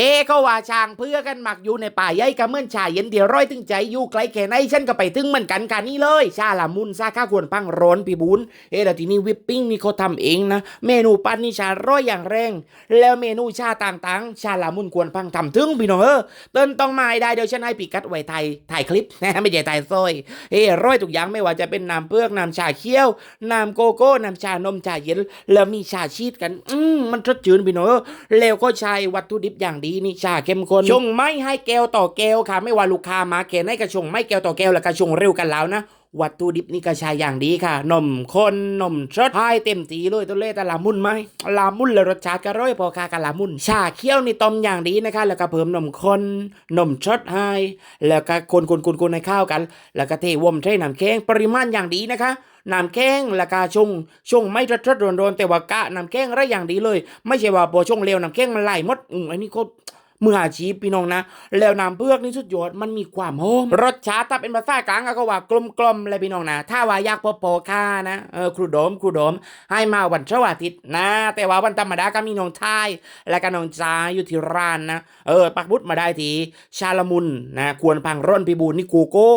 เฮก็ว่าช้างเพื่อกันหมักอยู่ในป่าใหญ่กะเหมื่อนชาเย็นเดียวร้อยถึงใจอยู่ไกลแค่ไหนฉันก็ไปถึงเหมือนกันค่ะนี่เลย ชาละมุนซาข้าควรพังร้อนพี่บุญเฮ้แล้วทีนี้วิปปิ้งนี่เขาทำเองนะ เมนูปั้นนี่ชาร้อยอย่างแรง แล้วเมนูชาต่างๆ ชาละมุนควรพังทำถึงพี่น้องเออเต้นต้องมาได้เดี๋ยวฉันให้ปีกัดไว้ไทยถ่ายคลิปไม่ใช่ถ่ายซอยเฮ้ร้อยทุกอย่างไม่ว่าจะเป็นน้ำเปลือกน้ำชาเขียวน้ำโกโก้น้ำชานมชาเย็นแล้วมีชาชีสกัน อืมมันสดชื่นพี่น้องเออแล้วก็ใช้วัตถุดิบอย่างดีนี่ชาเข้มข้นชงไม่ให้แก้วต่อแก้วค่ะ ไม่ว่าลูกค้ามาแค่ไหนก็ชงไม่แก้วต่อแก้วแล้วก็ชงเร็วกันแล้วนะวัตถุดิบนี่ก็ใช้อย่างดีค่ะ นมข้นนมสดให้เต็มทีเลยตัวเล่แต่ลามุนไหมลามุนแล้วรสชาติก็ร้อยพอค่ะกับลามุน ชาเคี่ยวนี่ต้มอย่างดีนะคะ แล้วก็เพิ่มนมข้นนมสดให้แล้วก็คนคนคนคนให้เข้ากัน แล้วก็เทวมใช้น้ำแข็งปริมาณอย่างดีนะคะ น้ำแข้งราคาชงชงไม่รัดรัดโดนๆแต่ว่ากะน้ำแข้งระอย่างดีเลย ไม่ใช่ว่าพอชงเร็วน้ำแข้งมันไหลหมดอืมอันนี้ก็มืออาชีพพี่น้องนะ แล้วน้ำเพือกนี่สุดยอดมันมีความหอมรสชาติถ้าเป็นภาษากลางก็ว่ากลมกลมเลยพี่น้องนะ ถ้าว่าอยากพอพอค่านะเออครูโดมครูโดม ให้มาวันเสาร์อาทิตย์นะ แต่ว่าวันธรรมดาก็มีน้องชาย และก็น้องจ้าอยู่ที่ร้านนะเออปักบุดมาได้ทีชาละมุนนะควรพังร่อนพิบูลนี่โกโก้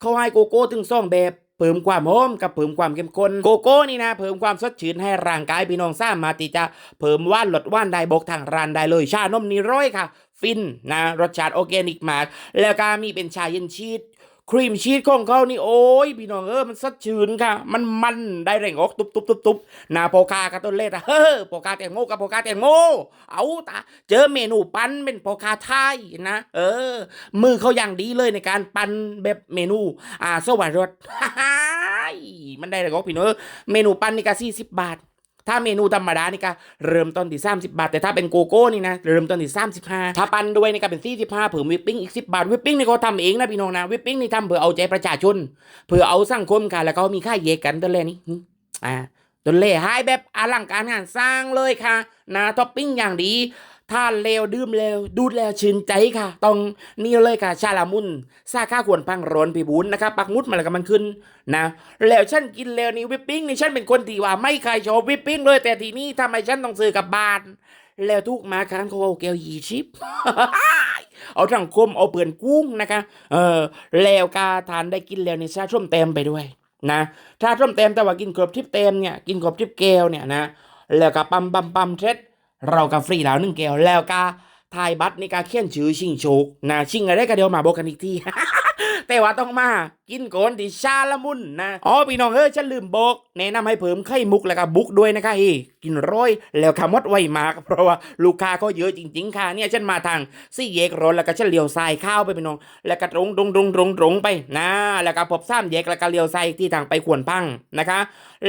เขาให้โกโก้ถึงสองแบบ เพิ่มความหอมกับเพิ่มความเข้มข้นโกโก้นี่นะเพิ่มความสดชื่นให้ร่างกายพี่น้องสามารถที่จะเพิ่มว่านลดว่านได้บอกทางร้านได้เลย ชานมนี่ร้อยค่ะ ฟินนะรสชาติออร์แกนิกมาก แล้วก็มีเป็นชาเย็นชีส ครีมชีสของเขานี่โอ้ยพี่น้องเออมันสดชื่นค่ะ มันมันได้แรงออกตุบตุบตุบตุบนาโปคากับต้นเล่ตะเฮ้อโปคาแตงโมกับโปคาแตงโมเอาตาเจอเมนูปั้นเป็นโปคาไทยนะเออ มือเขาอย่างดีเลยในการปั้นแบบเมนู อ่าสวัสดีมันได้เลยก็พี่เนอะเมนูปั้นนี่ก็สี่สิบบาท ถ้าเมนูธรรมดานี่ก็เริ่มต้นที่ 30 บาท แต่ถ้าเป็นโกโก้นี่นะเริ่มต้นที่ 35 ถ้าปั้นด้วยนี่ก็เป็น 45เผื่อวิปปิ้งอีก 10 บาท วิปปิ้งนี่เขาทำเองนะพี่น้องนะวิปปิ้งนี่ทำเพื่อเอาใจประชาชนเพื่อเอาสังคมค่ะแล้วก็มีค่าเยกันตัวเล่นี่อ่าตัวเล่ให้แบบอลังการงานสร้างเลยค่ะนะท็อปปิ้งอย่างดี ทานเร็วดื่มเร็วดูดแล้วชื่นใจค่ะ ต้องนี่เลยค่ะ ชาลามุนซาข้าควรพังร้อนพี่บุญนะครับปักมุดมาแล้วก็มันขึ้นนะแล้วฉันกินแล้วนี่วิปปิ้งนี่ฉันเป็นคนที่ว่าไม่เคยชอบวิปปิ้งเลยแต่ทีนี้ทำไมฉันต้องซื้อกับบานแล้วทุกมาครั้งเขาเอาแก้วยีชิปเอาทั้งคมเอาเปลือนกุ้งนะคะ เออแล้วกาทานได้กินแล้วนี่ชาช่วมเต็มไปด้วยนะถ้าช่วมเต็มแต่ว่ากินครบทิปเต็มเนี่ยกินครบทิปแก้วเนี่ยนะแล้วก็ปั๊มปั๊มปั๊มเสร็จ เราก็ฟรีแล้วหนึ่งแก้วแล้วก็ทายบัตรในการเขียนชื่อชิงโชคนะชิงอะไรก็เดี๋ยวมาบอกกันอีกที แต่ว่าต้องมา กินก่อนที่ชาละมุนนะอ๋อพี่น้องเอ้ยฉันลืมบอกแนะนำให้เพิ่มไข่มุกแล้วก็บุกด้วยนะคะเฮ้กินร้อยแล้วขมดไวมาก เพราะว่าลูกค้าก็เยอะจริง ๆ ค่ะเนี่ยฉันมาทางซี่แยกรถแล้วก็ฉันเลี้ยวซ้ายเข้าวไปพี่น้อง แล้วก็ตรงตรงตรงตรงตรงไปนะแล้วก็พบซ้ำแยกแล้วก็เลี้ยวซ้ายที่ทางไปขวนพังนะคะ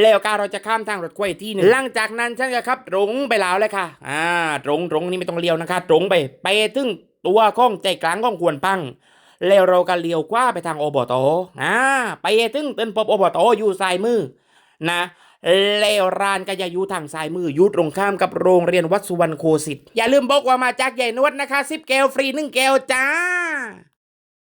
แล้วก็เราจะข้ามทางรถไฟที่หนึ่งหลังจากนั้นฉันจะขับตรงไปแล้วเลยค่ะอ่าตรงตรงนี่ไม่ต้องเลี้ยวนะคะ ตรงไป ไปถึงตัวข้องใจกลางของขวนพัง แล้วเราก็เลี้ยวกว้าไปทางอบตอ่าไปถึงเต้นปบอบตอยู่ซ้ายมือนะแล้วร้านก็จะอยู่ทางซ้ายมือยุดตรงข้ามกับโรงเรียนวัดสุวรรณโคสิตอย่าลืมบอกว่ามาจากใหญ่นวดนะคะสิบแก้วฟรีหนึ่งแก้วจ้า